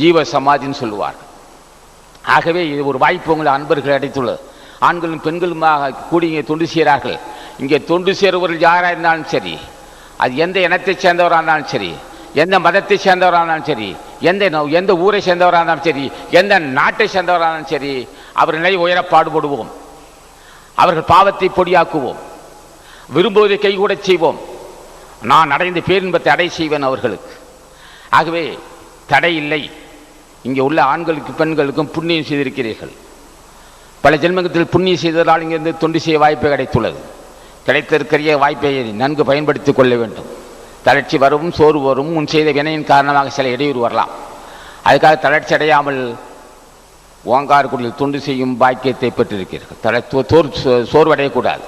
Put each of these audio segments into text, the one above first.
ஜீவ சமாதின்னு சொல்லுவார் ஆகவே இது ஒரு வாய்ப்பு உங்களை அன்பர்கள் அடைத்துள்ளது. ஆண்களும் பெண்களுமாக கூடி இங்கே தொண்டு செய்கிறார்கள் இங்கே தொண்டு சேருவர்கள் யாராக இருந்தாலும் சரி அது எந்த இனத்தைச் சேர்ந்தவராக இருந்தாலும் சரி எந்த மதத்தை சேர்ந்தவராக இருந்தாலும் சரி எந்த எந்த ஊரை சேர்ந்தவராக இருந்தாலும் சரி எந்த நாட்டை சேர்ந்தவராக இருந்தாலும் சரி அவர் நிலை உயர பாடுபடுவோம். அவர்கள் பாவத்தை பொடியாக்குவோம். விரும்புவதை கைகூடச் செய்வோம். நான் அடைந்த பேரின்பத்தை அடை செய்வேன் அவர்களுக்கு. ஆகவே தடை இல்லை இங்கே உள்ள ஆண்களுக்கு பெண்களுக்கும் புண்ணியம் செய்திருக்கிறீர்கள். பல ஜென்மத்தில் புண்ணியம் செய்ததால் இங்கிருந்து தொண்டு செய்ய வாய்ப்பு கிடைத்துள்ளது. கிடைத்திருக்கிற வாய்ப்பை நன்கு பயன்படுத்திக் கொள்ள வேண்டும். தளர்ச்சி வரவும் சோறு வரும் முன் செய்த வினையின் காரணமாக சில இடையூறு வரலாம். அதுக்காக தளர்ச்சி அடையாமல் ஓங்கார்குடியில் தொண்டு செய்யும் பாக்கியத்தை பெற்றிருக்கிறீர்கள். தலை தோ- தோர் சோ- சோர்வடையக்கூடாது.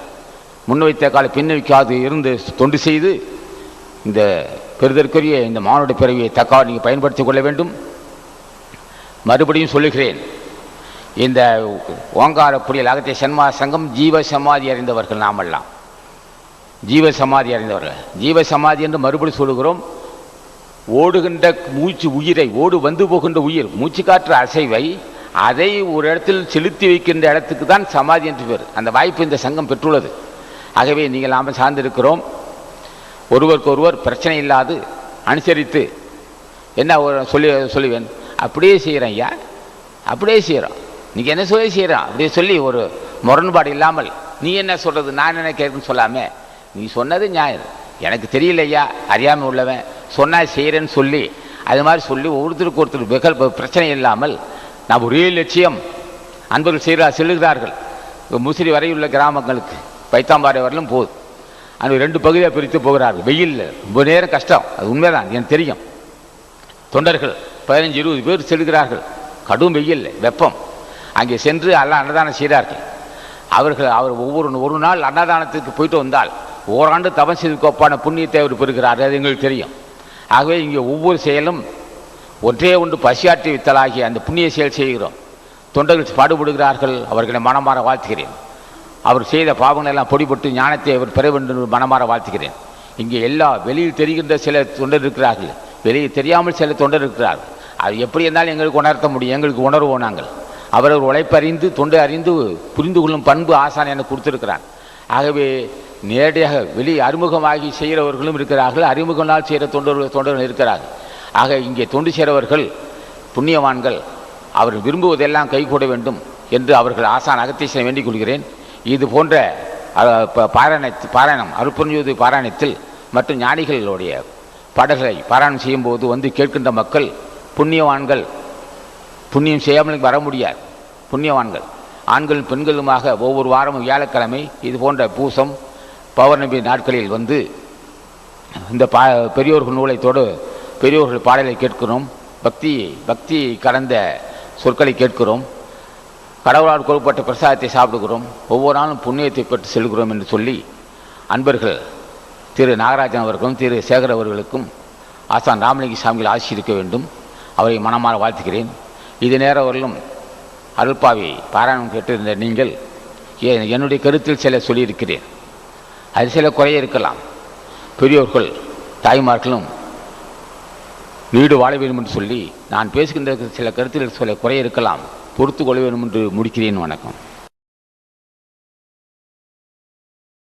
முன்வைத்த கால பின் வைக்காது இருந்து தொண்டு செய்து இந்த பெறுதற்குரிய இந்த மானுட பிறவியை தக்காக நீங்கள் பயன்படுத்திக் கொள்ள வேண்டும். மறுபடியும் சொல்லுகிறேன். இந்த ஓங்கார புரியல் அகத்திய சன்மா சங்கம் ஜீவ சமாதி அறிந்தவர்கள் நாமெல்லாம். ஜீவ சமாதி அறிந்தவர்கள். ஜீவ சமாதி என்று மறுபடி சொல்லுகிறோம். ஓடுகின்ற மூச்சு உயிரை ஓடு வந்து போகின்ற உயிர் மூச்சு காற்று அசைவை அதை ஒரு இடத்தில் செலுத்தி வைக்கின்ற இடத்துக்கு தான் சமாதி என்று பேர். அந்த வாய்ப்பு இந்த சங்கம் பெற்றுள்ளது. ஆகவே நீங்கள் நாம் சார்ந்திருக்கிறோம். ஒருவருக்கு ஒருவர் பிரச்சனை இல்லாது அனுசரித்து என்ன ஒரு சொல்லி சொல்லுவேன் அப்படியே செய்கிறேன் ஐயா அப்படியே செய்கிறோம் நீங்கள் என்ன சொல்லி செய்கிறோம் அப்படியே சொல்லி ஒரு முரண்பாடு இல்லாமல் நீ என்ன சொல்கிறது நான் என்ன கேட்குன்னு சொல்லாமே நீ சொன்னது நியாயம். எனக்கு தெரியல ஐயா அறியாமல் உள்ளவன். சொன்னால் செய்கிறேன்னு சொல்லி அது மாதிரி சொல்லி ஒருத்தருக்கு ஒருத்தர் வெகல் பிரச்சனை இல்லாமல் நான் ஒரே லட்சியம் அன்பர்கள் செய்கிறார் செல்லுகிறார்கள். முசிறி வரையுள்ள கிராமங்களுக்கு பைத்தாம்பாறை வரலும் போகுது அந்த ரெண்டு பகுதியாக பிரித்து போகிறார்கள். வெயிலில். ரொம்ப நேரம் கஷ்டம். அது உண்மைதான். எனக்கு தெரியும். தொண்டர்கள் பதினஞ்சு இருபது பேர் செல்கிறார்கள். கடும் வெயில் வெப்பம். அங்கே சென்று எல்லாம் அன்னதானம் செய்கிறார்கள் அவர்கள் அவர் ஒவ்வொரு ஒரு நாள் அன்னதானத்துக்கு போயிட்டு வந்தால் ஓராண்டு தவம் செய்து கோப்பான புண்ணியத்தை அவர் பெறுகிறார். அது எங்களுக்கு தெரியும். ஆகவே இங்கே ஒவ்வொரு செயலும் ஒன்றே ஒன்று பசியாற்றி வித்தலாகிய அந்த புண்ணிய செயல் செய்கிறோம். தொண்டர்கள் பாடுபடுகிறார்கள். அவர்களை மனமாற வாழ்த்துகிறேன். அவர் செய்த பாவங்கள் எல்லாம் பொடிபட்டு ஞானத்தை அவர் பெற வேண்டும் என்று மனமாற வாழ்த்துகிறேன். இங்கே எல்லா வெளியில் தெரிகின்ற சில தொண்டர் இருக்கிறார்கள் வெளியில் தெரியாமல் சில தொண்டர் இருக்கிறார்கள் அது எப்படி இருந்தாலும் எங்களுக்கு உணர்த்த முடியும். எங்களுக்கு உணர்வோம் நாங்கள். அவரவர் உழைப்பறிந்து தொண்டை அறிந்து புரிந்து கொள்ளும் பண்பு ஆசான் எனக்கு கொடுத்திருக்கிறார். ஆகவே நேரடியாக வெளி அறிமுகமாகி செய்கிறவர்களும் இருக்கிறார்கள். அறிமுக நாள் செய்கிற தொண்டர்கள் தொண்டர்கள் இருக்கிறார்கள். ஆக இங்கே தொண்டு செய்கிறவர்கள் புண்ணியவான்கள் அவர் விரும்புவதெல்லாம் கைகூட வேண்டும் என்று அவர்கள் ஆசான் அகத்தீசனை வேண்டிக் கொள்கிறேன். இது போன்ற ப- பாராயண பாராயணம் அருப்பஞ்சோதி பாராயணத்தில் மற்றும் ஞானிகளுடைய பாடல்களை பாராயணம் செய்யும்போது வந்து கேட்கின்ற மக்கள் புண்ணியவான்கள் புண்ணியம் செய்யாமல் வர முடியாது. புண்ணியவான்கள். ஆண்களும் பெண்களுமாக ஒவ்வொரு வாரமும் வியாழக்கிழமை இது போன்ற பூசம் பௌர்ணமி நாட்களில் வந்து இந்த பா பெரியோர்கள் நூலைத்தோடு பெரியோர்கள் பாடலை கேட்கிறோம். பக்தி பக்தி கலந்த சொற்களை கேட்கிறோம். கடவுளால் கொடுக்கப்பட்ட பிரசாதத்தை சாப்பிடுகிறோம். ஒவ்வொரு நாளும் புண்ணியத்தை பெற்று செல்கிறோம் என்று சொல்லி அன்பர்கள் திரு நாகராஜன் அவர்களும் திரு சேகர் அவர்களுக்கும் ஆசான் ராமலிங்க சாமிகள் ஆசி இருக்க வேண்டும். அவரை மனமாற வாழ்த்துக்கிறேன் இது நேரம் வரலும் அருள்பாவி பாராயணம் கேட்டிருந்த நீங்கள் என்னுடைய கருத்தில் சில சொல்லியிருக்கிறேன். அது சில குறைய இருக்கலாம். பெரியோர்கள் தாய்மார்களும் வீடு வாழ வேண்டும் என்று சொல்லி நான் பேசுகின்ற சில கருத்தில் சில குறை இருக்கலாம். பொறுத்து கொள்ள வேண்டும் என்று முடிக்கிறேன். வணக்கம்.